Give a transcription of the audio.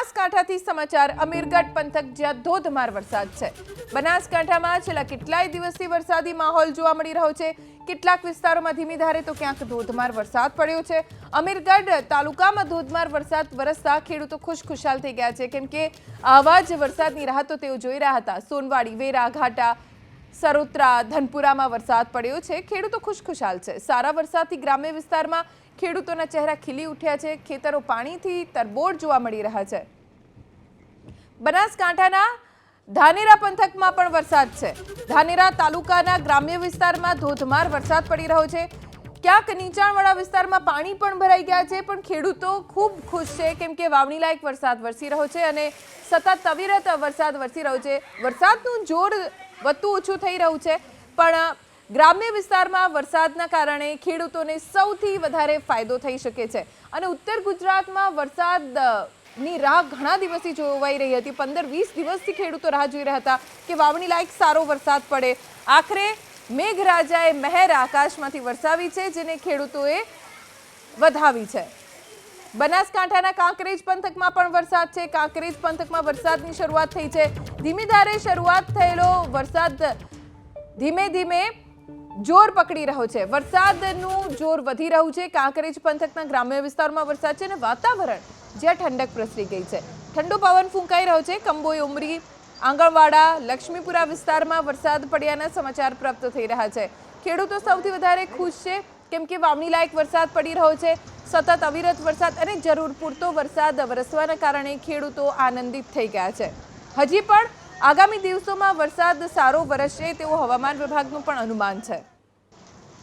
બનાસકાંઠાથી સમાચાર અમીરગઢ પંથક જ્યાં ધોધમાર વરસાદ છે. બનાસકાંઠામાં છેલ્લા કેટલાય દિવસથી વરસાદી માહોલ જોવા મળી રહ્યો છે. કેટલાક વિસ્તારોમાં ધીમી ધારે તો ક્યાંક ધોધમાર વરસાદ પડ્યો છે. અમીરગઢ તાલુકામાં ધોધમાર વરસાદ વરસતા ખેડૂતો ખુશખુશાલ થઈ ગયા છે. કેમ કે આવા જ વરસાદની રાહતો તેઓ જોઈ રહ્યા હતા. સોનવાડી, વેરા, ઘાટા સરોત્રા ધનપુરામાં વરસાદ પડ્યો છે. ખેડૂતો ખુશખુશાલ છે. સારા વરસાદથી ગ્રામ્ય વિસ્તારમાં ખેડૂતોના ચહેરા ખીલી ઉઠ્યા છે. ખેતરો પાણીથી તરબોળ જોવા મળી રહ્યા છે. બનાસકાંઠાના ધાનેરા પંથકમાં પણ વરસાદ છે. ધાનેરા તાલુકાના ગ્રામ્ય વિસ્તારમાં ધોધમાર વરસાદ પડી રહ્યો છે. ક્યાંક નીચાણવાળા વિસ્તારમાં પાણી પણ ભરાઈ ગયા છે, પણ ખેડૂતો ખૂબ ખુશ છે. કેમ કે વાવણી લાયક વરસાદ વરસી રહ્યો છે અને સતત અવિરત વરસાદ વરસી રહ્યો છે. વરસાદનું જોર વધતું ઓછું થઈ રહ્યું છે. પણ ગ્રામ્ય વિસ્તારમાં વરસાદના કારણે ખેડૂતોને સૌથી વધારે ફાયદો થઈ શકે છે. અને ઉત્તર ગુજરાતમાં વરસાદની રાહ ઘણા દિવસથી જોવાઈ રહી હતી. પંદર, વીસ દિવસથી ખેડૂતો રાહ જોઈ રહ્યા હતા કે વાવણી લાયક સારો વરસાદ પડે. આખરે મેઘરાજાએ મહેર આકાશમાંથી વરસાવી છે, જેને ખેડૂતોએ વધાવી છે. બનાસકાંઠાના કાંકરેજ પંથકમાં પણ વરસાદ છે. કાંકરેજ પંથકમાં વરસાદની શરૂઆત થઈ છે. ધીમી ધારે શરૂઆત થયેલો વરસાદ ધીમે ધીમે જોર પકડી રહ્યો છે. વરસાદનું જોર વધી રહ્યું છે. કાંકરેજ પંથકના ગ્રામ્ય વિસ્તારમાં વરસાદ છે અને વાતાવરણ જ્યાં ઠંડક પ્રસરી ગઈ છે. ઠંડો પવન ફૂંકાઈ રહ્યો છે. કંબોઈ, ઉમરી, આંગણવાડા, લક્ષ્મીપુરા વિસ્તારમાં વરસાદ પડ્યાના સમાચાર પ્રાપ્ત થઈ રહ્યા છે. ખેડૂતો સૌથી વધારે ખુશ છે. કેમ કે વાવણી લાયક વરસાદ પડી રહ્યો છે. સતત અવિરત વરસાદ અને જરૂર પૂરતો વરસાદ વરસવાના કારણે ખેડૂતો આનંદિત થઈ ગયા છે. હજી પણ આગામી દિવસોમાં વરસાદ સારો વરસશે તેવું હવામાન વિભાગનું પણ અનુમાન છે.